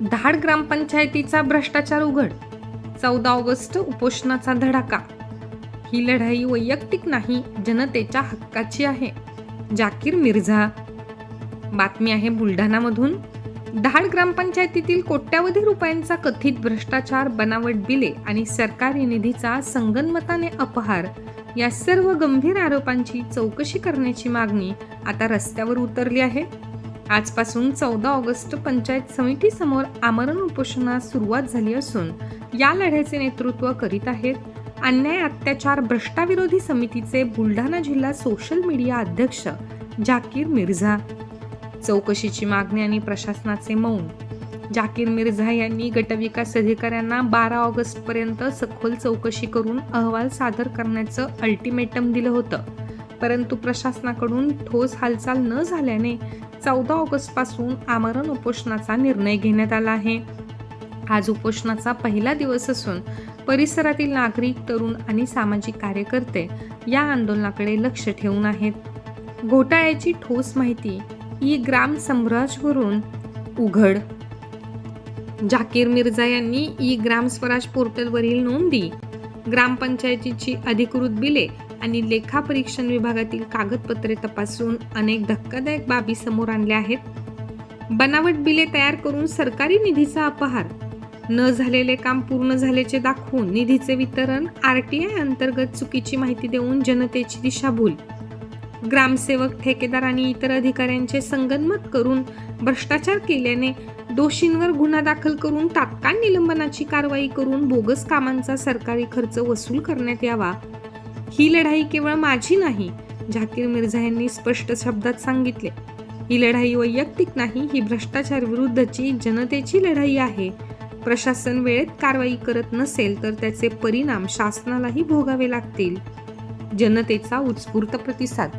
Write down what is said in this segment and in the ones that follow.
धाड ग्रामपंचायतीचा भ्रष्टाचार उघड. चौदा ऑगस्ट उपोषणाचा धडाका. ही लढाई वैयक्तिक नाही जनतेच्या हक्काची आहे. जाकीर मिर्झा. बातमी आहे बुलढाणामधून. धाड ग्रामपंचायतीतील कोट्यावधी रुपयांचा कथित भ्रष्टाचार बनावट बिले आणि सरकारी निधीचा संगनमताने अपहार या सर्व गंभीर आरोपांची चौकशी करण्याची मागणी आता रस्त्यावर उतरली आहे. आजपासून चौदा ऑगस्ट पंचायत समितीसमोर आमरण उपोषणास सुरुवात झाली असून या लढ्याचे नेतृत्व करीत आहेत. अन्याय अत्याचार भ्रष्टाविरोधी समितीचे बुलढाणा जिल्हा सोशल मीडिया अध्यक्ष जाकीर मिर्झा. चौकशीची मागणी आणि प्रशासनाचे मौन. जाकीर मिर्झा यांनी गटविकास अधिकाऱ्यांना बारा ऑगस्टपर्यंत सखोल चौकशी करून अहवाल सादर करण्याचं अल्टिमेटम दिलं होतं. परंतु प्रशासनाकडून ठोस हालचाल न झाल्याने चौदा ऑगस्टपासून आमरण उपोषणाचा निर्णय घेण्यात आला आहे. आज उपोषणाचा पहिला दिवस असून परिसरातील नागरिक तरुण आणि सामाजिक कार्यकर्ते या आंदोलनाकडे लक्ष ठेवून आहेत. घोटाळ्याची ठोस माहिती ई ग्राम सम्राजवरून उघड. जाकीर मिर्झा यांनी ई ग्राम स्वराज पोर्टलवरील नोंदी ग्रामपंचायतीची अधिकृत बिले आणि लेखापरीक्षण विभागातील कागदपत्रे तपासून अनेक धक्कादायक बाबी समोर आणल्या आहेत. बनावट बिले तयार करून सरकारी निधीचा अपहार न झालेले काम पूर्ण झाल्याचे दाखवून निधीचे वितरण आर टी आय अंतर्गत चुकीची माहिती देऊन जनतेची दिशाभूल. ग्रामसेवक ठेकेदार आणि इतर अधिकाऱ्यांचे संगनमत करून भ्रष्टाचार केल्याने दोषींवर गुन्हा दाखल करून तात्काळ निलंबनाची कारवाई करून बोगस कामांचा सरकारी खर्च वसूल करण्यात यावा ही लढाई केवळ माझी नाही झाकीर मिर्झा यांनी स्पष्ट शब्दात सांगितले. ही लढाई वैयक्तिक नाही ही भ्रष्टाचार विरुद्धची जनतेची लढाई आहे. प्रशासन वेळेत कारवाई करत नसेल तर त्याचे परिणाम शासनालाही भोगावे लागतील. जनतेचा उत्स्फूर्त प्रतिसाद.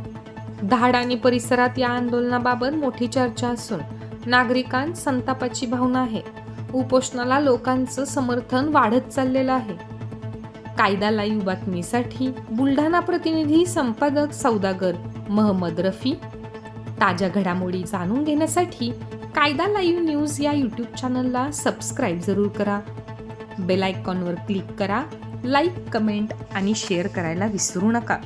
धाड आणि परिसरात या आंदोलनाबाबत मोठी चर्चा असून नागरिकांत संतापाची भावना आहे. उपोषणाला लोकांचं समर्थन वाढत चाललेलं आहे. कायदा लाईव्ह बातमीसाठी बुलढाणा प्रतिनिधी संपादक सौदागर महम्मद रफी. ताज्या घडामोडी जाणून घेण्यासाठी कायदा लाईव्ह न्यूज या यूट्यूब चॅनलला सबस्क्राईब जरूर करा. बेल आयकॉनवर क्लिक करा लाईक कमेंट आणि शेअर करायला विसरू नका.